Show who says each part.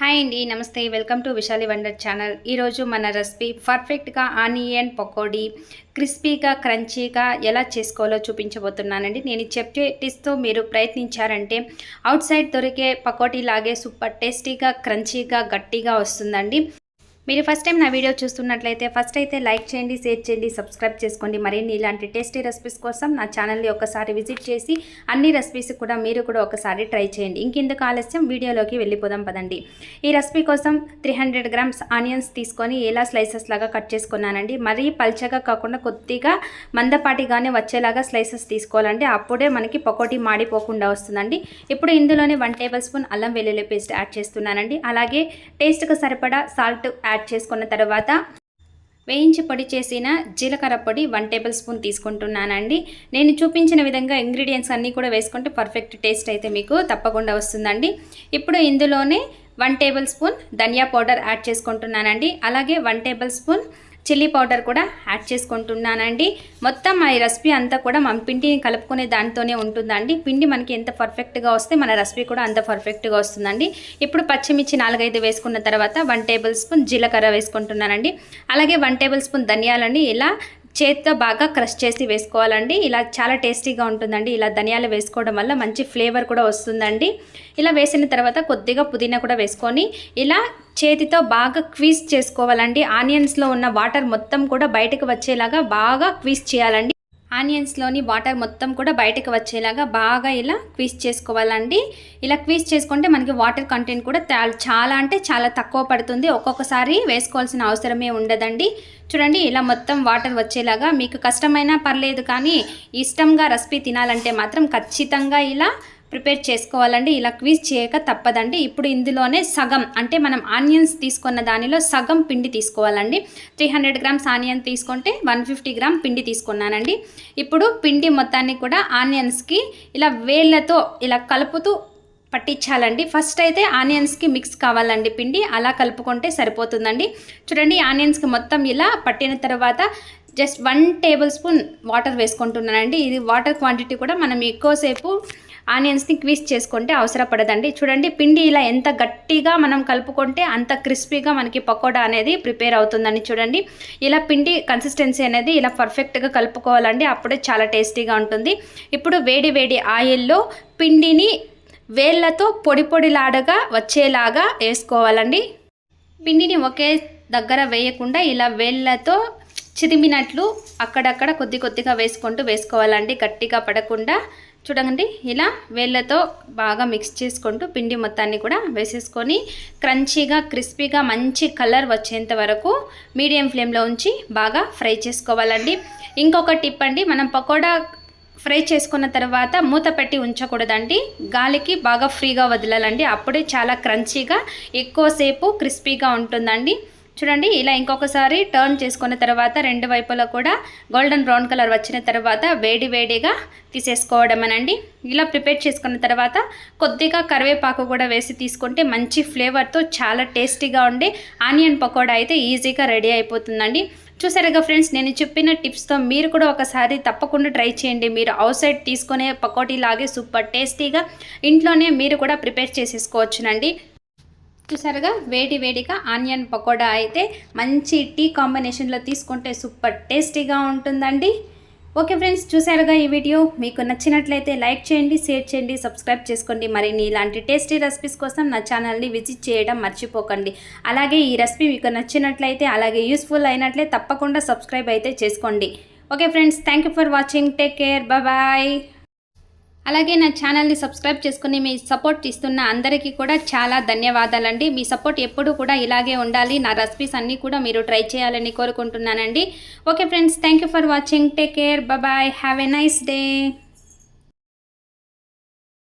Speaker 1: Hi అండి నమస్తే. Welcome to Vishali wonder channel. ఈరోజు మన రెసిపీ పర్ఫెక్ట్గా ఆనియన్ పకోడీ క్రిస్పీగా క్రంచీగా ఎలా చేసుకోవాలో చూపించబోతున్నానండి. నేను చెప్పే టిస్తో మీరు ప్రయత్నించారంటే అవుట్ సైడ్ దొరికే పకోడీ లాగే సూపర్ టేస్టీగా క్రంచీగా గట్టిగా వస్తుందండి. మీరు ఫస్ట్ టైం నా వీడియో చూస్తున్నట్లయితే ఫస్ట్ అయితే లైక్ చేయండి షేర్ చేయండి సబ్స్క్రైబ్ చేసుకోండి. మరిన్ని ఇలాంటి టేస్టీ రెసిపీస్ కోసం నా ఛానల్ని ఒకసారి విజిట్ చేసి అన్ని రెసిపీస్ కూడా మీరు కూడా ఒకసారి ట్రై చేయండి. ఇంకెందుకు ఆలస్యం? వీడియోలోకి వెళ్ళిపోదాం పదండి. ఈ రెసిపీ కోసం త్రీ హండ్రెడ్ గ్రామ్స్ ఆనియన్స్ తీసుకొని ఎలా స్లైసెస్ లాగా కట్ చేసుకున్నానండి. మరీ పల్చగా కాకుండా కొద్దిగా మందపాటిగానే వచ్చేలాగా స్లైసెస్ తీసుకోవాలండి. అప్పుడే మనకి పకోటీ మాడిపోకుండా వస్తుందండి. ఇప్పుడు ఇందులోనే వన్ టేబుల్ స్పూన్ అల్లం వెల్లుల్లి పేస్ట్ యాడ్ చేస్తున్నానండి. అలాగే టేస్ట్కి సరిపడా సాల్ట్ యాడ్ చేసుకున్న తర్వాత వేయించి పొడి చేసిన జీలకర్ర పొడి వన్ టేబుల్ స్పూన్ తీసుకుంటున్నానండి. నేను చూపించిన విధంగా ఇంగ్రీడియంట్స్ అన్నీ కూడా వేసుకుంటే పర్ఫెక్ట్ టేస్ట్ అయితే మీకు తప్పకుండా వస్తుందండి. ఇప్పుడు ఇందులోనే one tablespoon dhania powder add చేసుకుంటున్నానండి. అలాగే one tablespoon chilli powder కూడా యాడ్ చేసుకుంటున్నానండి. మొత్తం ఈ రెసిపీ అంతా కూడా మన పిండిని కలుపుకునే దానితోనే ఉంటుందండి. పిండి మనకి ఎంత పర్ఫెక్ట్గా వస్తే మన రెసిపీ కూడా అంత పర్ఫెక్ట్గా వస్తుందండి. ఇప్పుడు పచ్చిమిర్చి నాలుగైదు వేసుకున్న తర్వాత వన్ టేబుల్ స్పూన్ జీలకర్ర వేసుకుంటున్నానండి. అలాగే వన్ టేబుల్ స్పూన్ ధనియాలండి. ఇలా చేత్తో బాగా క్రష్ చేసి వేసుకోవాలండి. ఇలా చాలా టేస్టీగా ఉంటుందండి. ఇలా ధనియాలు వేసుకోవడం వల్ల మంచి ఫ్లేవర్ కూడా వస్తుందండి. ఇలా వేసిన తర్వాత కొద్దిగా పుదీనా కూడా వేసుకొని ఇలా చేతితో బాగా క్వీజ్ చేసుకోవాలండి. ఆనియన్స్లో ఉన్న వాటర్ మొత్తం కూడా బయటకు వచ్చేలాగా బాగా క్వీజ్ చేయాలండి. ఆనియన్స్లోని వాటర్ మొత్తం కూడా బయటకు వచ్చేలాగా బాగా ఇలా క్వీజ్ చేసుకోవాలండి. ఇలా క్వీజ్ చేసుకుంటే మనకి వాటర్ కంటెంట్ కూడా చాలా అంటే చాలా తక్కువ పడుతుంది. ఒక్కొక్కసారి వేసుకోవాల్సిన అవసరమే ఉండదండి. చూడండి ఇలా మొత్తం వాటర్ వచ్చేలాగా మీకు కష్టమైనా పర్లేదు కానీ ఇష్టంగా రెసిపీ తినాలంటే మాత్రం ఖచ్చితంగా ఇలా ప్రిపేర్ చేసుకోవాలండి. ఇలా క్వీజ్ చేయక తప్పదండి. ఇప్పుడు ఇందులోనే సగం అంటే మనం ఆనియన్స్ తీసుకున్న దానిలో సగం పిండి తీసుకోవాలండి. త్రీ హండ్రెడ్ గ్రామ్స్ ఆనియన్ తీసుకుంటే వన్ ఫిఫ్టీ గ్రామ్ పిండి తీసుకున్నానండి. ఇప్పుడు పిండి మొత్తాన్ని కూడా ఆనియన్స్కి ఇలా వేళ్ళతో ఇలా కలుపుతూ పట్టించాలండి. ఫస్ట్ అయితే ఆనియన్స్కి మిక్స్ కావాలండి పిండి. అలా కలుపుకుంటే సరిపోతుందండి. చూడండి ఆనియన్స్కి మొత్తం ఇలా పట్టిన తర్వాత just one tablespoon water వేసుకుంటున్నానండి. ఇది వాటర్ క్వాంటిటీ కూడా మనం ఎక్కువసేపు ఆనియన్స్ని క్విజ్ చేసుకుంటే అవసరపడదండి. చూడండి పిండి ఇలా ఎంత గట్టిగా మనం కలుపుకుంటే అంత క్రిస్పీగా మనకి పకోడా అనేది ప్రిపేర్ అవుతుందని చూడండి. ఇలా పిండి కన్సిస్టెన్సీ అనేది ఇలా పర్ఫెక్ట్గా కలుపుకోవాలండి. అప్పుడే చాలా టేస్టీగా ఉంటుంది. ఇప్పుడు వేడి వేడి ఆయిల్లో పిండిని వేళ్ళతో పొడి పొడిలాడగా వచ్చేలాగా వేసుకోవాలండి. పిండిని ఒకే దగ్గర వేయకుండా ఇలా వేళ్ళతో చిదిమినట్లు అక్కడక్కడ కొద్ది కొద్దిగా వేసుకుంటూ వేసుకోవాలండి. గట్టిగా పడకుండా చూడండి ఇలా వేళ్ళతో బాగా మిక్స్ చేసుకుంటూ పిండి మొత్తాన్ని కూడా వేసేసుకొని క్రంచీగా క్రిస్పీగా మంచి కలర్ వచ్చేంత వరకు మీడియం ఫ్లేమ్లో ఉంచి బాగా ఫ్రై చేసుకోవాలండి. ఇంకొక టిప్ అండి మనం పకోడా ఫ్రై చేసుకున్న తర్వాత మూత పెట్టి ఉంచకూడదండి. గాలికి బాగా ఫ్రీగా వదలాలండి. అప్పుడే చాలా క్రంచీగా ఎక్కువసేపు క్రిస్పీగా ఉంటుందండి. చూడండి ఇలా ఇంకొకసారి టర్న్ చేసుకున్న తర్వాత రెండు వైపులా కూడా గోల్డెన్ బ్రౌన్ కలర్ వచ్చిన తర్వాత వేడి వేడిగా తీసేసుకోవడమేనండి. ఇలా ప్రిపేర్ చేసుకున్న తర్వాత కొద్దిగా కరివేపాకు కూడా వేసి తీసుకుంటే మంచి ఫ్లేవర్తో చాలా టేస్టీగా ఉండే ఆనియన్ పకోడా అయితే ఈజీగా రెడీ అయిపోతుందండి. చూసారుగా ఫ్రెండ్స్ నేను చెప్పిన టిప్స్తో మీరు కూడా ఒకసారి తప్పకుండా ట్రై చేయండి. మీరు అవుట్ సైడ్ తీసుకునే పకోటీ లాగే సూపర్ టేస్టీగా ఇంట్లోనే మీరు కూడా ప్రిపేర్ చేసేసుకోవచ్చునండి. చూసారుగా? వేడి వేడిగా ఆనియన్ పకోడా అయితే మంచి టీ కాంబినేషన్లో తీసుకుంటే సూపర్ టేస్టీగా ఉంటుందండి. ఓకే ఫ్రెండ్స్ చూసారుగా ఈ వీడియో? మీకు నచ్చినట్లయితే లైక్ చేయండి షేర్ చేయండి సబ్స్క్రైబ్ చేసుకోండి. మరిన్ని ఇలాంటి టేస్టీ రెసిపీస్ కోసం నా ఛానల్ని విజిట్ చేయడం మర్చిపోకండి. అలాగే ఈ రెసిపీ మీకు నచ్చినట్లయితే అలాగే యూస్ఫుల్ అయినట్లే తప్పకుండా సబ్స్క్రైబ్ అయితే చేసుకోండి. Okay friends thank for watching. Take care. Bye. అలాగే నా ఛానల్ని సబ్స్క్రైబ్ చేసుకుని మీ సపోర్ట్ ఇస్తున్న అందరికీ కూడా చాలా ధన్యవాదాలండి. మీ సపోర్ట్ ఎప్పుడూ కూడా ఇలాగే ఉండాలి. నా రెసిపీస్ అన్నీ కూడా మీరు ట్రై చేయాలని కోరుకుంటున్నానండి. Okay friends thank for watching. Take care. Bye. Have a nice day.